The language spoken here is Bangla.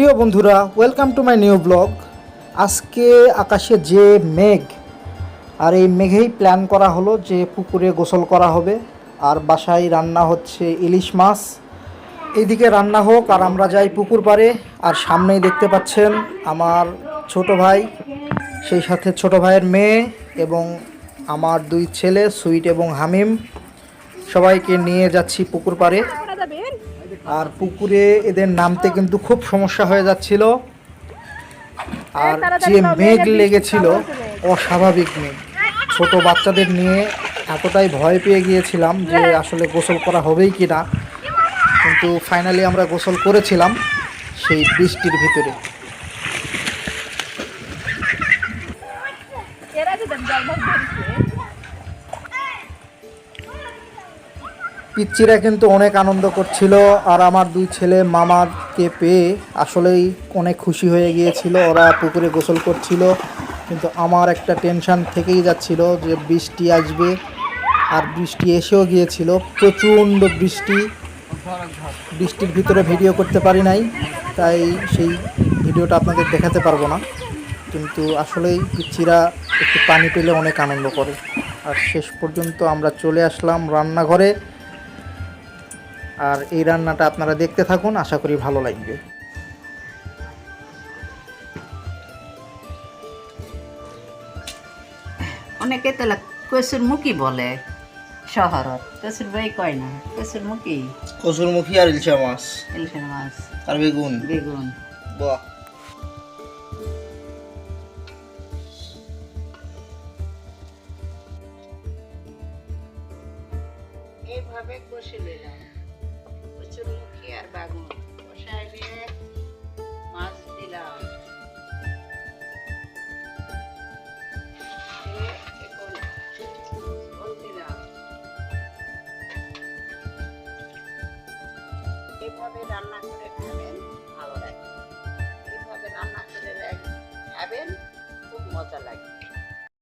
প্রিয় বন্ধুরা welcome to my new blog আজকে আকাশে যে মেঘ, আর এই মেঘেই প্ল্যান করা হলো যে পুকুরে গোসল করা হবে। আর বাসায় রান্না হচ্ছে ইলিশ মাছ। এইদিকে রান্না হোক, আর আমরা যাই পুকুর পাড়ে। আর সামনেই দেখতে পাচ্ছেন আমার ছোট ভাই, সেই সাথে ছোট ভাইয়ের মেয়ে এবং আমার দুই ছেলে সুইট এবং হামিম। সবাইকে নিয়ে যাচ্ছি পুকুর পাড়ে। আর পুকুরে এদের নামতে কিন্তু খুব সমস্যা হয়ে যাচ্ছিল। আর যে মেঘ লেগেছিল অস্বাভাবিক মেঘ। ছোট বাচ্চাদের নিয়ে এতটাই ভয় পেয়ে গিয়েছিলাম যে আসলে গোসল করা হবেই কি না কিন্তু ফাইনালি আমরা গোসল করেছিলাম সেই বৃষ্টির ভিতরে। পিচ্চিরা কিন্তু অনেক আনন্দ করছিল আর আমার দুই ছেলে মামাকে পেয়ে আসলেই অনেক খুশি হয়ে গিয়েছিল। ওরা পুকুরে গোসল করছিল, কিন্তু আমার একটা টেনশন থেকেই যাচ্ছিল যে বৃষ্টি আসবে আর বৃষ্টি এসেও গিয়েছিল। প্রচণ্ড বৃষ্টি। বৃষ্টির ভিতরে ভিডিও করতে পারি নাই, তাই সেই ভিডিওটা আপনাদের দেখাতে পারব না। কিন্তু আসলেই পিচ্চিরা একটু পানি পেলে অনেক আনন্দ করে। আর শেষ পর্যন্ত আমরা চলে আসলাম রান্নাঘরে। আর এই রান্নাটা আপনারা দেখতে থাকুন আশা করি ভালো লাগবে। অনেকে তেলা কচুর মুখি বলে শহরত। কচুর বই কয় না কচুর মুখি কসুরমুখী আর ইলশা মাছ। ইলিশের মাছ। আর বেগুন। বেগুন। বাহ। এইভাবে কষে নিলাম। কচুর আর বেগুন কষায় দিয়ে মাছ দিলাম। এইভাবে রান্না করে খাবেন ভালো লাগে। এইভাবে রান্না করে খাবেন, খুব মজা লাগে।